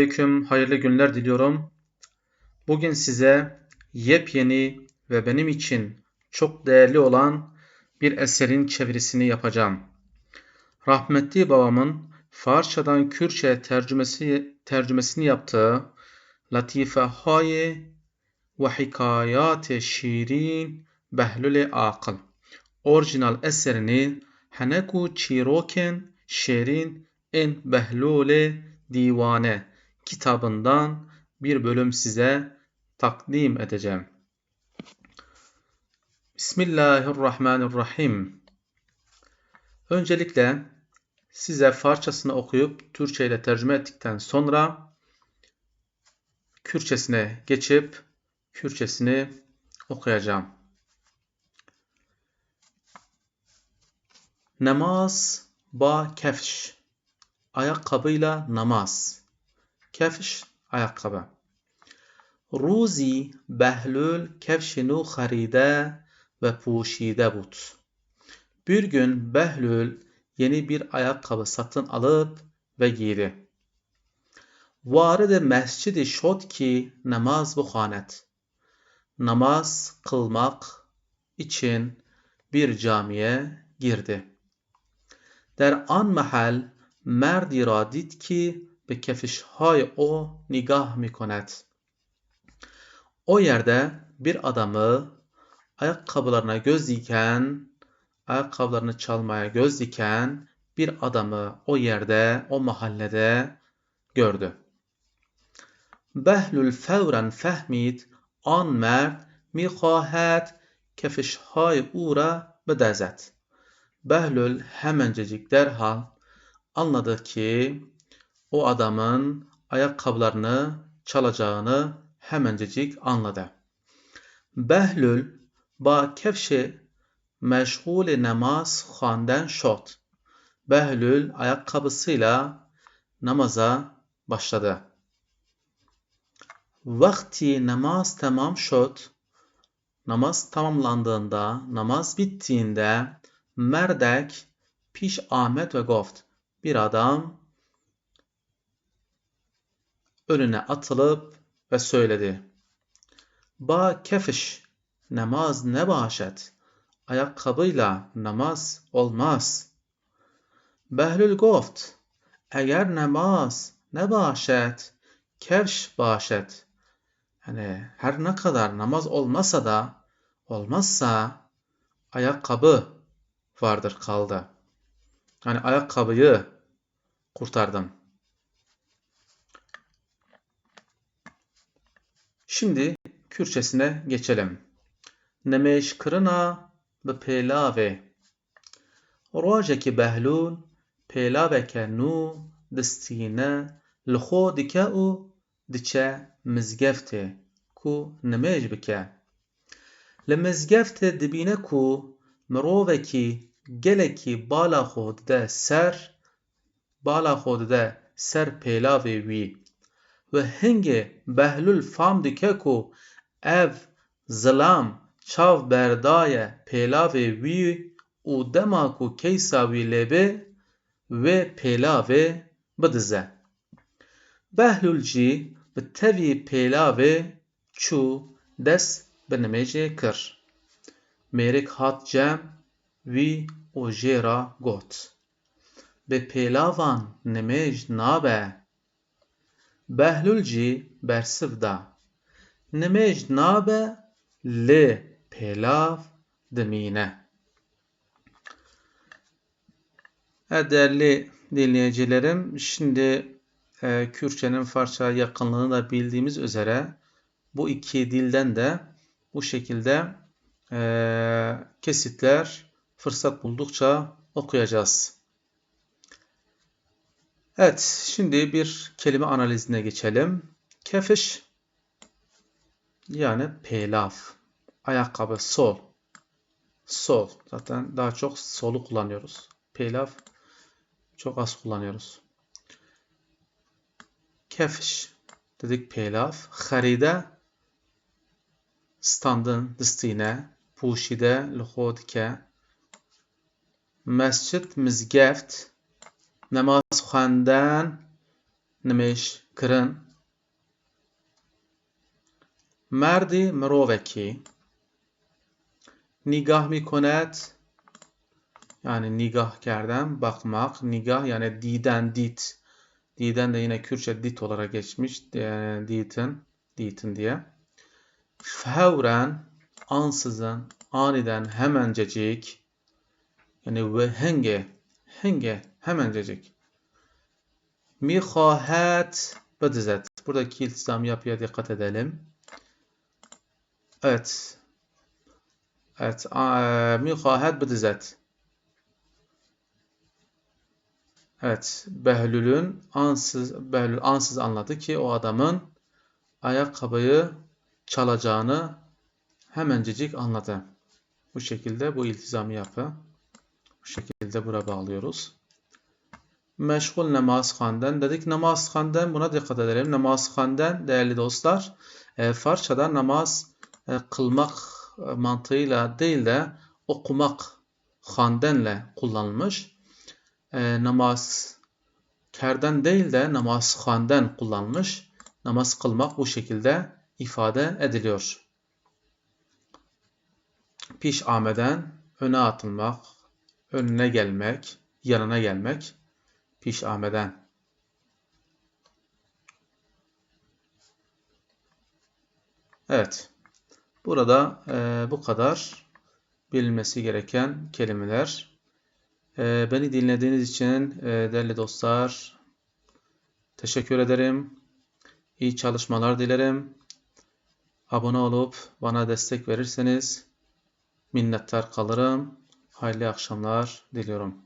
Aleyküm, hayırlı günler diliyorum. Bugün size yepyeni ve benim için çok değerli olan bir eserin çevirisini yapacağım. Rahmetli babamın Farsçadan Kürtçe tercümesi, tercümesini yaptığı Latife Hay ve Hikayat Şirin Behlül Akıl orijinal eserini Haneku Çiroken Şirin en Behlul Divane kitabından bir bölüm size takdim edeceğim. Bismillahirrahmanirrahim. Öncelikle size Farsçasını okuyup Türkçe ile tercüme ettikten sonra Kürtçesine geçip Kürtçesini okuyacağım. Namaz ba kefş. Ayakkabıyla namaz. Kefş ayakkabı. Ruzi Behlül kefşinu haride ve puşide bud. Bir gün Behlül yeni bir ayakkabı satın alıp ve giydi. Varide mescidi şot ki namaz bu hanet. Namaz kılmak için bir camiye girdi. Der an mahal merdi radit ki که به کفشهای او نگاه می کند. O yerde bir adamı ayakkabılarına göz diken, ayakkabılarını çalmaya göz diken bir adamı o yerde, o mahallede gördü. Behlül fevren fehmid an mert میخواهد کفشهای او را بدزد. Behlül hemencecik derhal anladı ki o adamın ayakkabılarını çalacağını hemencecik anladı. Behlül ba kefşi meşgul namaz xanden şot. Behlül ayakkabısıyla namaza başladı. Vakti namaz tamam şod, namaz tamamlandığında, namaz bittiğinde merdek piş Ahmet ve goft. Bir adam önüne atılıp ve söyledi. Ba kefiş namaz ne başet. Ayakkabıyla namaz olmaz. Behlül goft. Eğer namaz ne başet, kevş başet. Yani her ne kadar namaz olmasa da olmazsa ayakkabı vardır kaldı. Yani ayakkabıyı kurtardım. Şimdi Kürçesine geçelim. Nemeş kırına ve pelave. Rojeki behlul pelaveke nu distine lxo dike u diçe mizgefte ku nemeş bike. Li mizgefte dibine ku mirovekî gelekî bala xwe dide ser bala xwe dide ser pêlavê wî ve hingê Behlûl fam dike ku ev zilam çav berdaye pêlavê wî û dema ku keysa wî lêbe wê pêlavê bidize. Behlûl jî bi tevî pêlavê çû dest bi nimêjê kir. Mêrik hat cem wî û jê ra got: Bi pêlavan nimêj nabe. Behlûl jî bersiv da: Nimêj nabe lê pêlav dimîne. Evet değerli dinleyicilerim, şimdi e, Kürtçenin Farsça yakınlığını da bildiğimiz üzere bu iki dilden de bu şekilde e, kesitler fırsat buldukça okuyacağız. Evet, şimdi bir kelime analizine geçelim. Kefiş yani pelaf, ayakkabı, sol. Sol. Zaten daha çok solu kullanıyoruz. Pelaf çok az kullanıyoruz. Kefiş dedik pelaf. Haride standın distine, puşide, luhodike, mescit, mizgeft, namaz xwandan nimêj kirin merdê mirovekê nîgah mîkunet yani nigah kerden bakmak nigah yani diden dit. Diden de yine Kürtçe dit olarak geçmiş yani ditin ditin diye. Fevren ansızın aniden hemencecik yani ve henge henge hemencecik mihahat bedizet buradaki iltizam yapıya dikkat edelim evet Evet, mihahet bedizet. Evet, Behlül'ün ansız, Behlül ansız anladı ki o adamın ayakkabıyı çalacağını hemencecik anladı. Bu şekilde bu iltizami yapı. Bu şekilde bura bağlıyoruz. Meşgul namazhaneden dedik. Namazhaneden buna dikkat edelim. Namazhaneden değerli dostlar e, Farsçada namaz e, kılmak mantığıyla değil de okumak handenle kullanılmış. E, namaz kerden değil de namaz handen kullanılmış. Namaz kılmak bu şekilde ifade ediliyor. Piş ameden öne atılmak, önüne gelmek, yanına gelmek. Piş ameden. Evet. Burada e, bu kadar bilinmesi gereken kelimeler. E, beni dinlediğiniz için e, değerli dostlar teşekkür ederim. İyi çalışmalar dilerim. Abone olup bana destek verirseniz minnettar kalırım. Hayırlı akşamlar diliyorum.